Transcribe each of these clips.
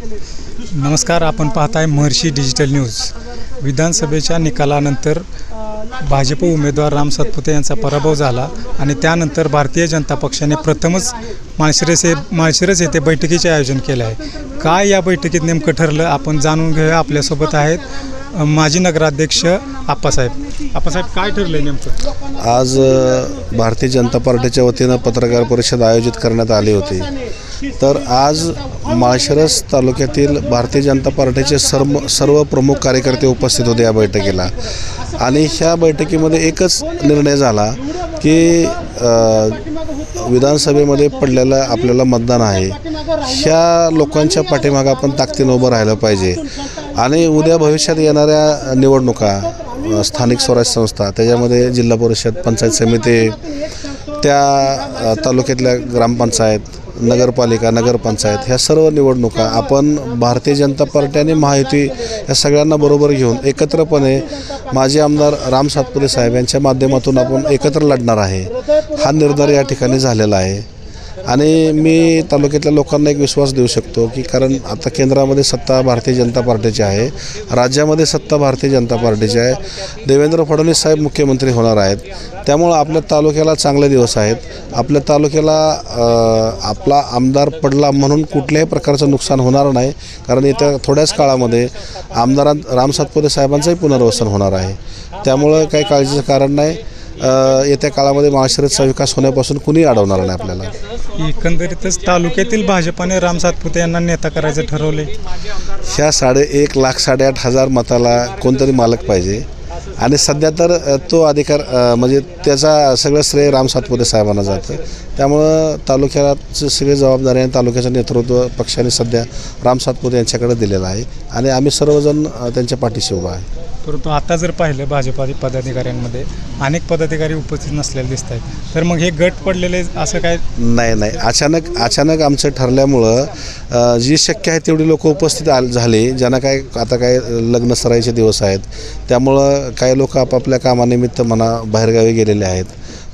नमस्कार आपण पाहताय महर्षी डिजिटल न्यूज. विधानसभेच्या निकालानंतर भाजप उमेदवार राम सातपुते यांचा पराभव झाला आणि त्यानंतर भारतीय जनता पक्षाने प्रथमच माळशिरस हे माळशिरस येथे बैठकीचे आयोजन केले आहे. काय या बैठकीत नेमकं ठरलं? आपण जाणून घेऊया. आपल्यासोबत आहेत माजी नगराध्यक्ष आप्पासाहेब. आप्पासाहेब काय ठरलं नेमकं? आज भारतीय जनता पार्टीच्या वतीनं पत्रकार परिषद आयोजित करण्यात आली होती. तर आज माळशिरस तालुक्यातील भारतीय जनता पार्टीचे सर्व सर्व प्रमुख कार्यकर्ते उपस्थित होते या बैठकीला. आणि ह्या बैठकीमध्ये एकच निर्णय झाला की विधानसभेमध्ये पडलेलं आपल्याला मतदान आहे. ह्या लोकांच्या पाठीमागं आपण ताकदीनं उभं राहिलं पाहिजे. आणि उद्या भविष्यात येणाऱ्या निवडणुका स्थानिक स्वराज्य संस्था त्याच्यामध्ये जिल्हा परिषद पंचायत समिती त्या तालुक्यातल्या ग्रामपंचायत नगरपालिका नगरपंचायत ह्या सर्व निवडणुका आपण भारतीय जनता पार्टी आणि महायुती या सगळ्यांना बरोबर घेऊन एकत्रपणे माजी आमदार राम सातपुरे साहेब यांच्या माध्यमातून आपण एकत्र लढणार आहे. हा निर्धार या ठिकाणी झालेला आहे. आणि मी तालुक्यातल्या लोकांना एक विश्वास देऊ शकतो की कारण आता केंद्रामध्ये सत्ता भारतीय जनता पार्टीची आहे राज्यामध्ये सत्ता भारतीय जनता पार्टीची आहे देवेंद्र फडणवीस साहेब मुख्यमंत्री होणार आहेत. त्यामुळं आपल्या तालुक्याला चांगले दिवस आहेत. आपल्या तालुक्याला आपला आमदार पडला म्हणून कुठल्याही प्रकारचं नुकसान होणार नाही कारण येत्या थोड्याच काळामध्ये आमदारां राम सातपुते साहेबांचंही पुनर्वसन होणार आहे. त्यामुळं काही काळजीचं कारण नाही. येत्या काळामध्ये महाशिरतचा विकास होण्यापासून कुणी अडवणार नाही आपल्याला. एकंदरीतच तालुक्यातील भाजपाने राम सातपुते यांना नेता करायचं ठरवले ह्या साडे एक लाख साडेआठ हजार मताला कोणतरी मालक पाहिजे. आणि सध्या तर तो अधिकार म्हणजे त्याचा सगळं श्रेय राम सातपुते साहेबांना जातं. त्यामुळं तालुक्याची सगळी जबाबदारी आणि तालुक्याचं नेतृत्व पक्षाने सध्या राम सातपुते यांच्याकडे दिलेलं आहे. आणि आम्ही सर्वजण त्यांच्या पाठीशी उभा आहे. परंतु आता जर पाहिलं भाजपा पदाधिकाऱ्यांमध्ये अनेक पदाधिकारी उपस्थित नसलेले दिसत आहेत. तर मग हे गट पडलेले असं काय? नाही नाही. अचानक अचानक आमचं ठरल्यामुळं जी शक्य आहे तेवढी लोक उपस्थित आल झाली. ज्यांना काय आता काय लग्न सराईचे दिवस आहेत. त्यामुळं काही लोक आपापल्या कामानिमित्त म्हणा बाहेरगावी गेलेले आहेत.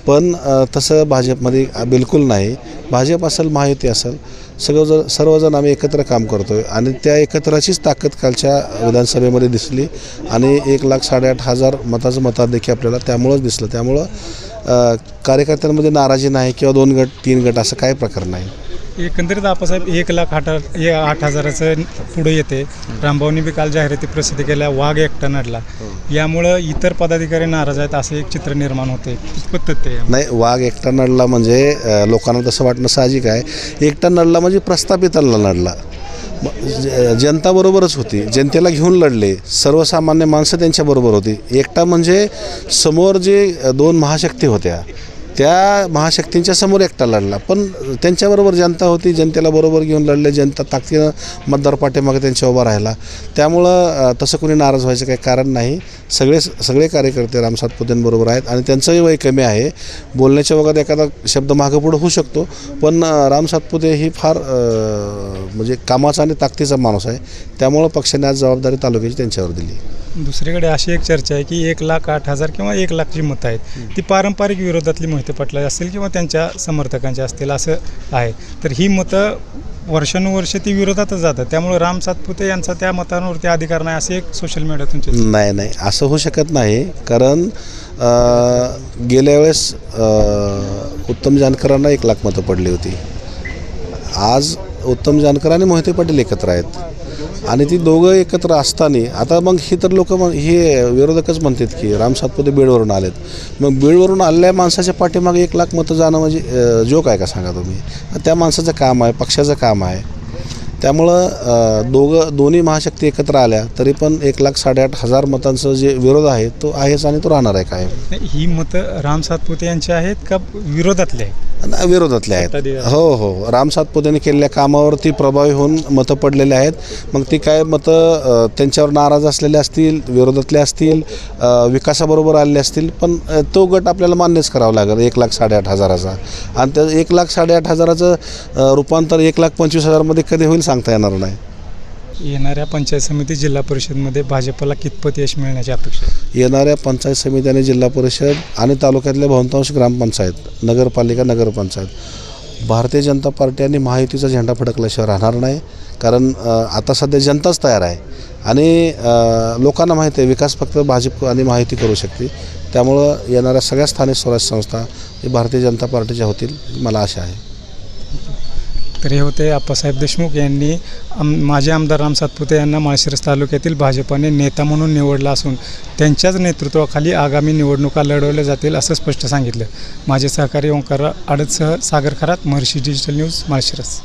पण तसं भाजपमध्ये बिलकुल नाही. भाजप असेल महायुती असेल सगळं सर्वजण आम्ही एकत्र काम करतो आहे आणि त्या एकत्राचीच ताकद कालच्या विधानसभेमध्ये दिसली आणि एक लाख साडेआठ हजार मताचं मताधिक्य आपल्याला त्यामुळंच दिसलं. त्यामुळं कार्यकर्त्यांमध्ये नाराजी नाही किंवा दोन गट तीन गट असं काही प्रकार नाही. एकंदरीत आपासाहेब एक लाख आठ हे आठ हजाराचं पुढे येते. रामभाऊनी बी काल जाहिराती प्रसिद्ध केल्या वाघ एकटा नडला. यामुळं इतर पदाधिकारी नाराज आहेत असं एक चित्र निर्माण होते. पद्धत नाही वाघ एकटा नडला म्हणजे लोकांना तसं वाटणं साहजिक आहे. एकटा नडला म्हणजे प्रस्थापितांना नडला. म- ज- जनताबरोबरच होती. जनतेला घेऊन लढले. सर्वसामान्य माणसं त्यांच्याबरोबर होती. एकटा म्हणजे समोर जे दोन महाशक्ती होत्या त्या महाशक्तींच्या समोर एकटा लढला. पण त्यांच्याबरोबर जनता होती जनतेला बरोबर घेऊन लढले जनता ताकदीनं मतदार पाठीमागे त्यांच्या उभा राहिला. त्यामुळं तसं कोणी नाराज व्हायचं काही कारण नाही. सगळे सगळे कार्यकर्ते राम सातपुतेंबरोबर आहेत आणि त्यांचंही वय कमी आहे. बोलण्याच्या वगैरे एखादा शब्द मागं पुढं होऊ शकतो पण राम सातपुते ही फार म्हणजे कामाचा आणि ताकदीचा माणूस आहे. त्यामुळं पक्षाने आज जबाबदारी तालुक्याची त्यांच्यावर दिली. दुसरीकडे अशी एक चर्चा आहे की एक लाख आठ हजार किंवा एक लाख जी मतं आहेत. ती पारंपरिक विरोधातली मोहिते पाटला असतील किंवा त्यांच्या समर्थकांची असतील असं आहे. तर ही मतं वर्षानुवर्ष ती विरोधातच जातात. त्यामुळे राम सातपुते यांचा त्या मतांवरती अधिकार नाही असे एक सोशल मीडियातून नाही नाही. असं होऊ शकत नाही. कारण गेल्या वेळेस उत्तम जानकरांना एक लाख मतं पडली होती. आज उत्तम जानकर आणि मोहिते पाटील एकत्र आहेत. आणि ती दोघं एकत्र असताना आता मग ही तर लोक मग हे विरोधकच म्हणतात की राम सातपुते बीडवरून आलेत. मग बीडवरून आलेल्या माणसाच्या पाठीमागे एक लाख मतं जाणं म्हणजे जोक आहे का सांगा तुम्ही? त्या माणसाचं काम आहे पक्षाचं काम आहे. त्यामुळं दोघं दोन्ही महाशक्ती एकत्र आल्या तरी पण एक लाख साडेआठ हजार मतांचं जे विरोध आहे तो आहेच आणि तो राहणार आहे काय ही मतं राम सातपुते यांची आहेत का विरोधातली आहेत? विरोधातले आहेत. हो हो. राम सातपुतेने केलेल्या कामावरती प्रभावी होऊन मतं पडलेले आहेत. मग ती काय मतं त्यांच्यावर नाराज असलेले असतील विरोधातले असतील विकासाबरोबर आलेले असतील पण तो गट आपल्याला मान्यच करावा लागेल एक लाख साडेआठ हजाराचा. आणि त्या एक लाख साडेआठ हजाराचं रूपांतर एक लाख पंचवीस हजारमध्ये कधी होईल सांगता येणार नाही. येणाऱ्या पंचायत समिती जिल्हा परिषदमध्ये भाजपला कितपत यश मिळण्याची अपेक्षा आहे? येणाऱ्या पंचायत समिती आणि जिल्हा परिषद आणि तालुक्यातल्या बहुतांश ग्रामपंचायत नगरपालिका नगरपंचायत भारतीय जनता पार्टी आणि महायुतीचा झेंडा फडकल्याशिवाय राहणार नाही. कारण अ, आता सध्या जनताच तयार आहे. आणि अ, लोकांना माहिती आहे विकास फक्त भाजप आणि माहिती करू शकते. त्यामुळं येणाऱ्या सगळ्या स्थानिक स्वराज्य संस्था हे भारतीय जनता पार्टीच्या होतील मला आशा आहे. तर हे होते आप्पासाहेब देशमुख यांनी आम माजी आमदार राम सातपुते यांना माळशिरस तालुक्यातील भाजपाने नेता म्हणून निवडला असून त्यांच्याच नेतृत्वाखाली आगामी निवडणुका लढवल्या जातील असं स्पष्ट सांगितलं. माझे सहकारी ओंकार आडतसह सागर खरात महर्षी डिजिटल न्यूज माळशिरस.